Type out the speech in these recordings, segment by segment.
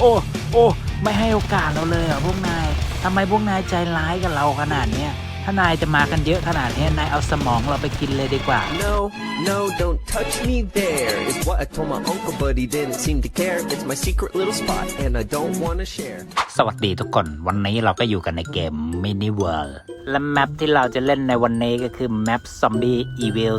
โอ้โอ้ไม่ให้โอกาสเราเลยเหรอพวกนายทำไมพวกนายใจร้ายกับเราขนาดเนี้ยถ้านายจะมากันเยอะขนาดเนี้ยนายเอาสมองเราไปกินเลยดีกว่า No, no, don't touch me there. Is what I told my uncle, but he didn't seem to care. It's my secret little spot, and I don't wanna share. สวัสดีทุกคนวันนี้เราก็อยู่กันในเกม Mini World และแมปที่เราจะเล่นในวันนี้ก็คือแมป Zombie Evil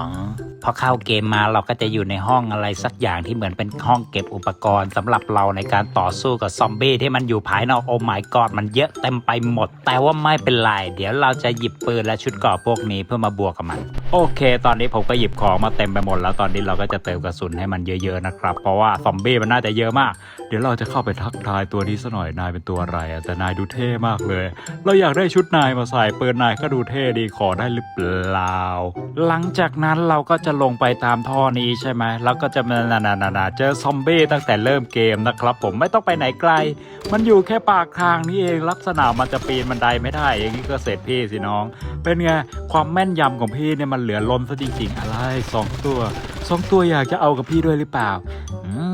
2พอเข้าเกมมาเราก็จะอยู่ในห้องอะไรสักอย่างที่เหมือนเป็นห้องเก็บอุปกรณ์สำหรับเราในการต่อสู้กับซอมบี้ที่มันอยู่ภายนอกโอ้ my god มันเยอะเต็มไปหมด แต่ว่าไม่เป็นไร เดี๋ยวเราจะหยิบปืนและชุดกราะพวกนี้เพื่อมาบวกกับมัน โอเค ตอนนี้ผมก็หยิบของมาเต็มไปหมดแล้วตอนนี้เราก็จะเติมกระสุนให้มันเยอะๆนะครับเพราะว่าซอมบี้มันน่าจะเยอะมาก เดี๋ยวเราจะเข้าไปทักทายตัวนี้ซะหน่อยนายเป็นตัวอะไรแต่นายดูเท่มากเลย เราอยากได้ชุดนายมาใส่ปืนนายก็ดูเท่ดีขอได้หรือเปล่า หลังจากนั้นเราก็จะลงไปตามท่อนี้ใช่ไหมแล้วก็จะมานานานานาเจอซอมบี้ตั้งแต่เริ่มเกมนะครับ ผมไม่ต้องไปไหนไกล มันอยู่แค่ปากทางนี่เองลักษณะมันจะปีนบันไดไม่ได้อย่างนี้ก็เสร็จพี่สิน้อง เป็นไงความแม่นยำของพี่เนี่ยมันเหลือล้นซะจริงๆอะไรสองตัวสองตัวอยากจะเอากับพี่ด้วยหรือเปล่าอืม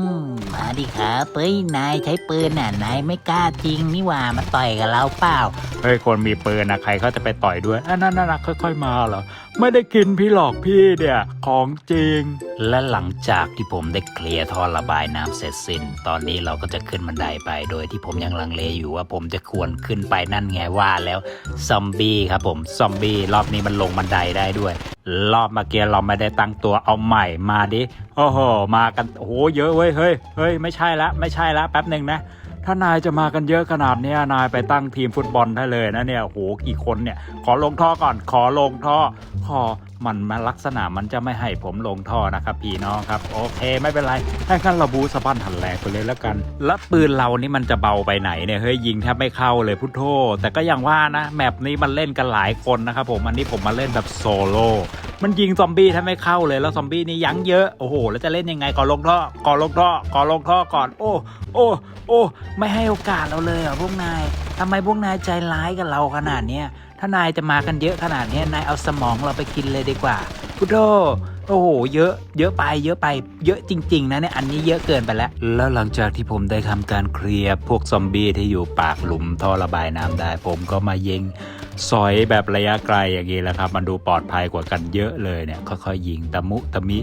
มา ดิครับเฮ้ยนายใช้ปืนน่ะนายไม่กล้าจริงนี่หว่ามาต่อยกับเราเปล่า เฮ้ยคนมีปืนนะใครเขาจะไปต่อยด้วยอันนั้นน่ะค่อย ๆ มาเหรอไม่ได้กินพี่หลอกพี่เนี่ย ของจริง และหลังจากที่ผมได้เคลียร์ท่อระบายน้ำเสร็จสิ้น ตอนนี้เราก็จะขึ้นบันไดไป โดยที่ผมยังลังเลอยู่ว่าผมจะควรขึ้นไปนั่นไงว่าแล้วซอมบี้ครับผมซอมบี้รอบนี้มันลงบันไดได้ด้วย รอบเมื่อกี้เราไม่ได้ตั้งตัวเอาใหม่มาดิโอ้โหมากันโอ้โหเยอะเว้ยเฮ้ยเฮ้ยไม่ใช่ละไม่ใช่ละแป๊บหนึ่งนะ ถ้านายจะมากันเยอะขนาดนี้นายไปตั้งทีมฟุตบอลได้เลยนะเนี่ยโหกี่คนเนี่ย ขอลงท่อก่อน ขอลงท่อ ขอมันมาลักษณะมันจะไม่ให้ผมลงท่อนะครับพี่น้องครับโอเค ไม่เป็นไรให้กันเราบูสะบั้นหันแหลกไปเลยแล้วกัน แล้วปืนเรานี่มันจะเบาไปไหนเนี่ยเฮ้ยยิงแทบไม่เข้าเลยพุทโธแต่ก็อย่างว่านะแมปนี้มันเล่นกันหลายคนนะครับผมอันนี้ผมมาเล่นแบบโซโล่ มันยิงซอมบี้แทบไม่เข้าเลยแล้วซอมบี้นี่ยั้งเยอะโอ้โหแล้วจะเล่นยังไงก่อนลงท่อก่อนลงท่อก่อนลงท่อก่อน โอ้โอ้โอ้ไม่ให้โอกาสเราเลยเหรอพวกนายทำไมพวกนายใจร้ายกับเราขนาดเนี้ยถ้านายจะมากันเยอะขนาดนี้นายเอาสมองเราไปกินเลยดีกว่าพุทโธโอ้โห เยอะ เยอะไป เยอะไป เยอะจริง ๆ นะเนี่ย อันนี้เยอะเกินไปแล้ว แล้วหลังจากที่ผมได้ทำการเคลียร์พวกซอมบี้ที่อยู่ปากหลุมท่อระบายน้ำได้ ผมก็มายิง สอยแบบระยะไกลอย่างนี้แหละครับ มันดูปลอดภัยกว่ากันเยอะเลยเนี่ยค่อยๆยิงตะมุตะมิ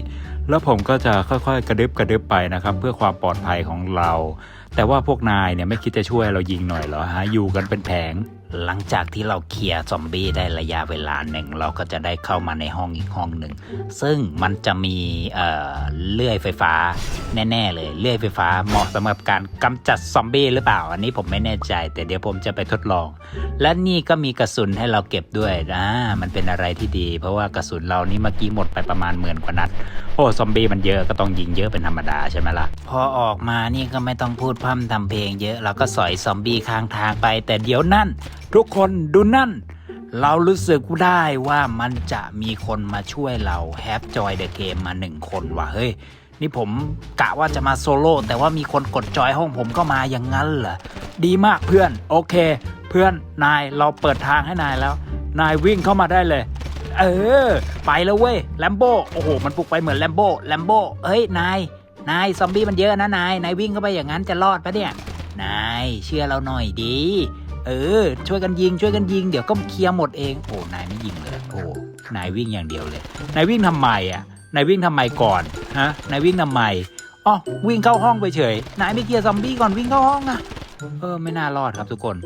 แล้วผมก็จะค่อยๆ กระดึบกระดึบไปนะครับ เพื่อความปลอดภัยของเรา แต่ว่าพวกนายเนี่ยไม่คิดจะช่วยเรายิงหน่อยเหรอฮะอยู่กันเป็นแผง หลังจากที่เราเคลียร์ซอมบี้ได้ระยะเวลาหนึ่ง เราก็จะได้เข้ามาในห้องอีกห้องหนึ่ง ซึ่งมันจะมีเอ่อเลื่อยไฟฟ้าแน่ ๆ เลย เลื่อยไฟฟ้าเหมาะสำหรับการกำจัดซอมบี้หรือเปล่า อันนี้ผมไม่แน่ใจ แต่เดี๋ยวผมจะไปทดลอง และนี่ก็มีกระสุนให้เราเก็บด้วยอ่ามันเป็นอะไรที่ดี เพราะว่ากระสุนเรานี่เมื่อกี้หมดไปประมาณหมื่นกว่านัดโอ้ซอมบี้มันเยอะก็ต้องยิงเยอะเป็นธรรมดาใช่ไหมล่ะพอออกมานี่ก็ไม่ต้องพูดพร่ำทำเพลงเยอะเราก็สอยซอมบี้ข้างทางไป แต่เดี๋ยวนั่น ทุกคนดูนั่น เรารู้สึกได้ว่ามันจะมีคนมาช่วยเราแฮปจอยเดอะเกมมาหนึ่งคนว่ะเฮ้ย นี่ผมกะว่าจะมาโซโล่แต่ว่ามีคนกดจอยห้องผมก็มาอย่างนั้นเหรอ ดีมากเพื่อน โอเค เพื่อนนายเราเปิดทางให้นายแล้ว นายวิ่งเข้ามาได้เลยเออ ไปแล้วเว้ยแลมโบโอ้โห มันปลุกไปเหมือนแลมโบแลมโบเฮ้ย นาย นาย ซอมบี้มันเยอะนะ นาย นายวิ่งเข้าไปอย่างนั้นจะรอดปะเนี่ย นาย เชื่อเราหน่อยดี เออ ช่วยกันยิง ช่วยกันยิง เดี๋ยวก็เคลียร์หมดเอง โอ้ นายไม่ยิงเลย โอ้ นายวิ่งอย่างเดียวเลย นายวิ่งทำไมอะ นายวิ่งทำไมก่อน ฮะ นายวิ่งทำไมอ๋อวิ่งเข้าห้องไปเฉย นายไม่เคลียร์ซอมบี้ก่อนวิ่งเข้าห้องนะเออ ไม่น่ารอดครับทุกคน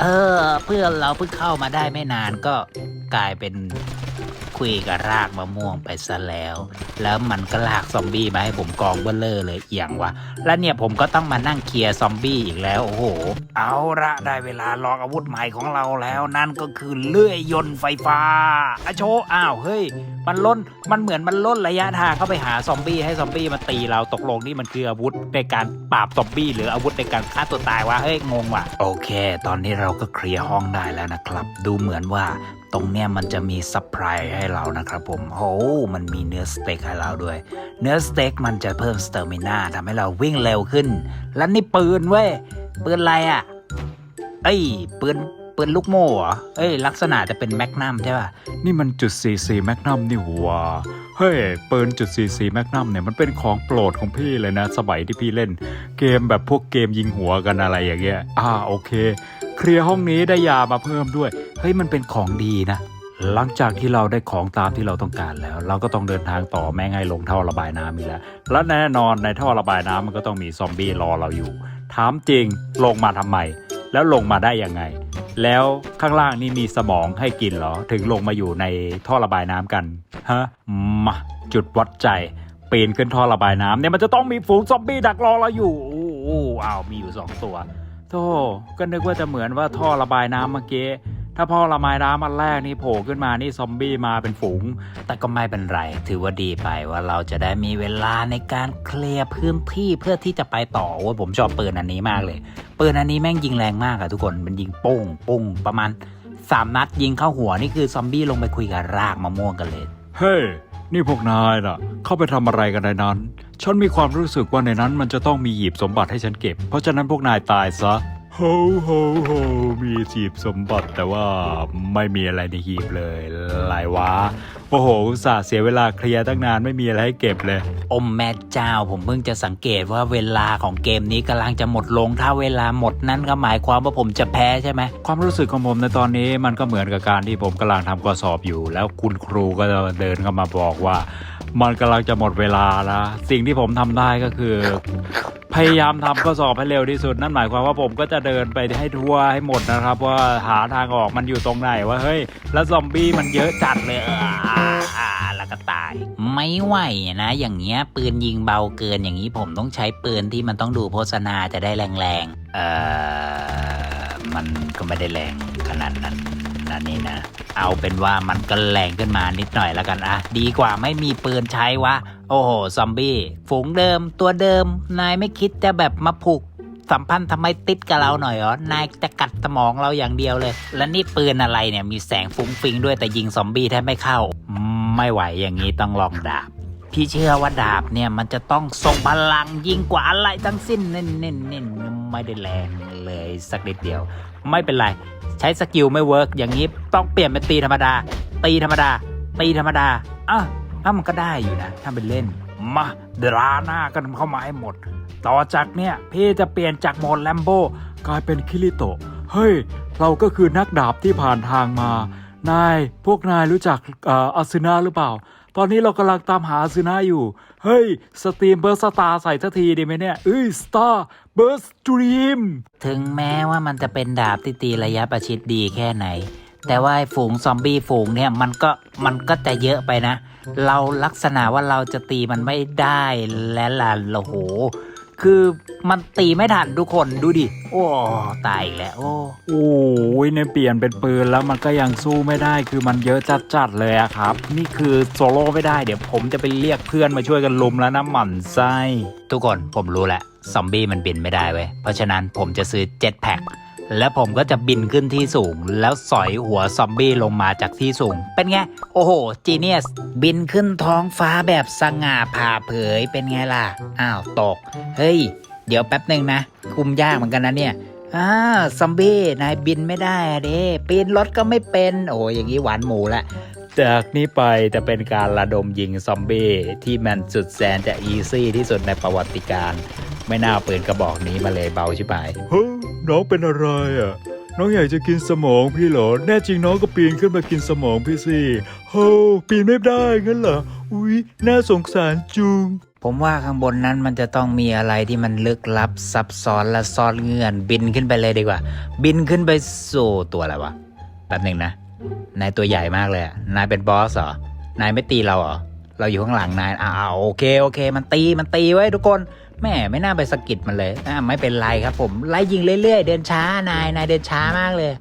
เออ เพื่อนเราเพิ่งเข้ามาได้ไม่นานก็กลายเป็น คุยกับรากมะม่วงไปซะแล้ว แล้วมันก็ลากซอมบี้มาให้ผมกองเบลเลอร์เลยเอียงวะ แล้วเนี่ยผมก็ต้องมานั่งเคลียร์ซอมบี้อีกแล้ว โอ้โห เอาละได้เวลาลองอาวุธใหม่ของเราแล้วนั่นก็คือเลื่อยยนต์ไฟฟ้าอโชอ้าวเฮ้ย มันล้นมันเหมือนมันล้นระยะทางเข้าไปหาซอมบี้ให้ซอมบี้มาตีเราตกลงนี่มันคืออาวุธในการปราบซอมบี้หรืออาวุธในการฆ่าตัวตายวะเฮ้ยงงว่ะ โอเค ตอนนี้เราก็เคลียร์ห้องได้แล้วนะครับ ดูเหมือนว่า ตรงเนี้ยมันจะมีซัพพลายให้เรานะครับผมโอ้มันมีเนื้อสเต็กให้เราด้วย เนื้อสเต็กมันจะเพิ่มสเตอร์มินาทำให้เราวิ่งเร็วขึ้น และนี่ปืนเว้ย ปืนอะไรอะ เอ้ย ปืนปืนลูกโม่เหรอ เอ้ย ลักษณะจะเป็นแมกนัมใช่ป่ะ นี่มันจุด44แมกนัมนี่หว่าเฮ้ยปืนจุด44แมกนัมเนี่ยมันเป็นของโปรดของพี่เลยนะ สมัยที่พี่เล่น เกมแบบพวกเกมยิงหัวกันอะไรอย่างเงี้ย อ่าโอเค เคลียร์ห้องนี้ได้ยามาเพิ่มด้วย เฮ้ยมันเป็นของดีนะ หลังจากที่เราได้ของตามที่เราต้องการแล้ว เราก็ต้องเดินทางต่อแม่งให้ลงท่อระบายน้ำอีกแล้ว และแน่นอนในท่อระบายน้ำมันก็ต้องมีซอมบี้รอเราอยู่ ถามจริงลงมาทำไม แล้วลงมาได้ยังไง แล้วข้างล่างนี่มีสมองให้กินเหรอ ถึงลงมาอยู่ในท่อระบายน้ำกัน ฮะ มาจุดวัดใจปีนขึ้นท่อระบายน้ำเนี่ยมันจะต้องมีฝูงซอมบี้ดักรอเราอยู่อ้โหอ้าวมีอยู่สองตัวโธ่ก็นึกว่าจะเหมือนว่าท่อระบายน้ำเมื่อกี้ ถ้าพ่อระบายน้ำอันแรกนี่โผล่ขึ้นมานี่ซอมบี้มาเป็นฝูง แต่ก็ไม่เป็นไร ถือว่าดีไปว่าเราจะได้มีเวลาในการเคลียร์พื้นที่เพื่อที่จะไปต่อโอ้ยผมชอบปืนอันนี้มากเลยปืนอันนี้แม่งยิงแรงมากอะทุกคนมันยิงโป้งโป้งประมาณสามนัดยิงเข้าหัวนี่คือซอมบี้ลงไปคุยกับรากมะม่วงกันเลยเฮ้ย นี่พวกนายน่ะ เข้าไปทำอะไรกันในนั้น ฉันมีความรู้สึกว่าในนั้นมันจะต้องมีหยีบสมบัติให้ฉันเก็บ เพราะฉะนั้นพวกนายตายซะ โฮโฮโฮมีหีบสมบัติแต่ว่าไม่มีอะไรในหีบเลยอะไรวะโอ้โหอุตสาห์เสียเวลาเคลียร์ตั้งนานไม่มีอะไรให้เก็บเลยอมแม่เจ้าผมเพิ่งจะสังเกตว่าเวลาของเกมนี้กำลังจะหมดลง ถ้าเวลาหมดนั่นก็หมายความว่าผมจะแพ้ใช่ไหมความรู้สึกของผมในตอนนี้มันก็เหมือนกับการที่ผมกำลังทำข้อสอบอยู่ แล้วคุณครูก็จะเดินเข้ามาบอกว่า มันกำลังจะหมดเวลาแล้วสิ่งที่ผมทำได้ก็คือ พยายามทำข้อสอบให้เร็วที่สุด นั่นหมายความว่าผมก็จะเดินไปให้ทั่วให้หมดนะครับ ว่าหาทางออกมันอยู่ตรงไหนว่าเฮ้ย แล้วซอมบี้มันเยอะจัดเลยอ่าแล้วก็ตาย ไม่ไหวนะ อย่างเงี้ยปืนยิงเบาเกินอย่างนี้ผมต้องใช้ปืนที่มันต้องดูโฆษณาจะได้แรงๆเออมันก็ไม่ได้แรงขนาดนั้นนะนี่นะ เอาเป็นว่ามันก็แรงขึ้นมานิดหน่อยแล้วกันอะดีกว่าไม่มีปืนใช้วะ โอ้โห ซอมบี้ ฝูงเดิมตัวเดิม นายไม่คิดจะแบบมาผูกสัมพันธ์ทำไมติดกับเราหน่อยเหรอนายจะกัดสมองเราอย่างเดียวเลย แล้วนี่ปืนอะไรเนี่ยมีแสงฟุ้งฟิงด้วยแต่ยิงซอมบี้แทบไม่เข้า ไม่ไหวอย่างนี้ต้องลองดาบ พี่เชื่อว่าดาบเนี่ยมันจะต้องทรงพลังยิ่งกว่าอะไรทั้งสิ้นเน้นเน้นเน้นไม่ได้แรงเลยสักนิดเดียว ไม่เป็นไร ใช้สกิลไม่เวิร์กอย่างนี้ต้องเปลี่ยนเป็นตีธรรมดา ตีธรรมดา ตีธรรมดาอะ ถ้ามันก็ได้อยู่นะ ถ้าเป็นเล่น มาดราหน้ากันเข้ามาให้หมด ต่อจากเนี่ยพี่จะเปลี่ยนจากโหมดแลมโบกลายเป็นคิริโตะ เฮ้ย เราก็คือนักดาบที่ผ่านทางมา นาย พวกนายรู้จักอาซึนาหรือเปล่า ตอนนี้เรากำลังตามหาอาซึนาอยู่ เฮ้ย สตรีมเบอร์สตาร์ใส่สัทีดีไหมเนี่ยเอ้ยสตาร์เบอร์สตรีม ถึงแม้ว่ามันจะเป็นดาบที่ตีระยะประชิดดีแค่ไหน แต่ว่าไอ้ฝูงซอมบี้ฝูงเนี่ยมันก็มันก็จะเยอะไปนะ เราลักษณะว่าเราจะตีมันไม่ได้และล่ะโอ้โห คือมันตีไม่ทันทุกคนดูดิ โอ้ตายอีกแล้วโอ้โอ้ยในเปลี่ยนเป็นปืนแล้วมันก็ยังสู้ไม่ได้คือมันเยอะจัดๆเลยอะครับ นี่คือโซโล่ไม่ได้เดี๋ยวผมจะไปเรียกเพื่อนมาช่วยกันลุมแล้วนะหมั่นไส้ทุกคนผมรู้แหละซอมบี้มันบินไม่ได้เว้ยเพราะฉะนั้นผมจะซื้อเจ็ตแพ็ค แล้วผมก็จะบินขึ้นที่สูง แล้วสอยหัวซอมบี้ลงมาจากที่สูง เป็นไง โอ้โห จีเนียส บินขึ้นท้องฟ้าแบบสง่าผ่าเผยเป็นไงล่ะ อ้าวตก เฮ้ย เดี๋ยวแป๊บหนึ่งนะ คุมยากเหมือนกันนะเนี่ยอ้าซอมบี้ นายบินไม่ได้เด้ปีนรถก็ไม่เป็น โอ้อย่างนี้หวานหมูละจากนี้ไปจะเป็นการระดมยิงซอมบี้ที่มันสุดแสนจะอีซี่ที่สุดในประวัติการ ไม่น่าปืนกระบอกนี้มาเลยเบาชิบหาย น้องเป็นอะไรอะ น้องอยากจะกินสมองพี่เหรอ แน่จริงน้องก็ปีนขึ้นมากินสมองพี่สิโฮ้ปีนไม่ได้งั้นเหรอ อุ๊ย น่าสงสารจุง ผมว่าข้างบนนั้นมันจะต้องมีอะไรที่มันลึกลับซับซ้อนและซ่อนเงื่อน บินขึ้นไปเลยดีกว่า บินขึ้นไปสู่ตัวอะไรวะ แป๊บหนึ่งนะ นายตัวใหญ่มากเลยอะนายเป็นบอสเหรอ นายไม่ตีเราเหรอ เราอยู่ข้างหลังนายอ่าโอเคโอเค มันตีมันตีไว้ทุกคน แม่ไม่น่าไปสะกิดมันเลยอ่าไม่เป็นไรครับผมไล่ยิงเรื่อย ๆ เดินช้านายนายเดินช้ามากเลย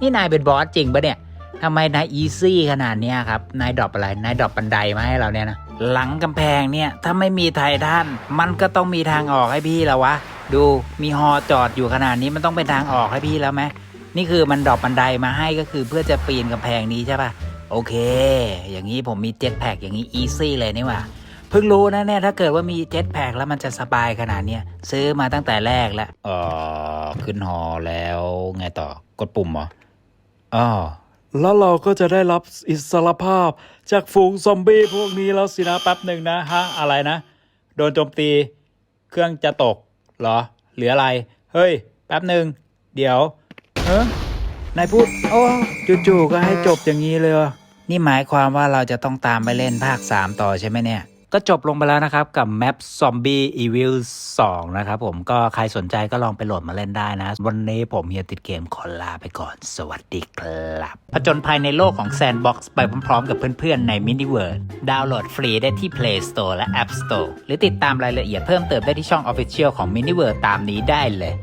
นี่นายเป็นบอสจริงปะเนี่ยทำไมนายอีซี่ขนาดนี้ครับ นายดรอปอะไร นายดรอปบันไดมาให้เราเนี่ยนะ หลังกำแพงเนี่ย ถ้าไม่มีไททันมันก็ต้องมีทางออกให้พี่แล้ววะ ดูมีฮอจอดอยู่ขนาดนี้มันต้องเป็นทางออกให้พี่แล้วไหมนี่คือมันดรอปบันไดมาให้ก็คือเพื่อจะปีนกำแพงนี้ใช่ปะโอเค อย่างนี้ผมมีเจ็ตแพ็กอย่างนี้อีซี่เลยนี่หว่า พิ่งรู้นะเนี่ยถ้าเกิดว่ามีเจ็ตแพ็กแล้วมันจะสบายขนาดเนี้ยซื้อมาตั้งแต่แรกแล้วเออขึ้นฮอแล้วไงต่อกดปุ่มเหรออ๋อแล้วเราก็จะได้รับอิสรภาพ จากฝูงซอมบี้พวกนี้แล้วสินะแป๊บหนึ่งนะฮะอะไรนะ โดนโจมตี เครื่องจะตกเหรอ หรืออะไร เฮ้ย แป๊บหนึ่งเดี๋ยวเฮ้นายพูดโอ้จู่ๆก็ให้จบอย่างนี้เลยเหรอนี่หมายความว่าเราจะต้องตามไปเล่นภาค3ต่อใช่ไหมเนี่ย ก็จบลงไปแล้วนะครับกับแมป Zombie Evil 2 นะครับผมก็ใครสนใจก็ลองไปโหลดมาเล่นได้นะ วันนี้ผมเฮียติดเกมขอลาไปก่อน สวัสดีครับผจญภัยในโลกของ Sandbox ไปพร้อมๆ กับเพื่อนๆ ใน Mini World ดาวน์โหลดฟรีได้ที่ Play Store และ App Store หรือติดตามรายละเอียดเพิ่มเติมได้ที่ช่อง Official ของ Mini World ตามนี้ได้เลย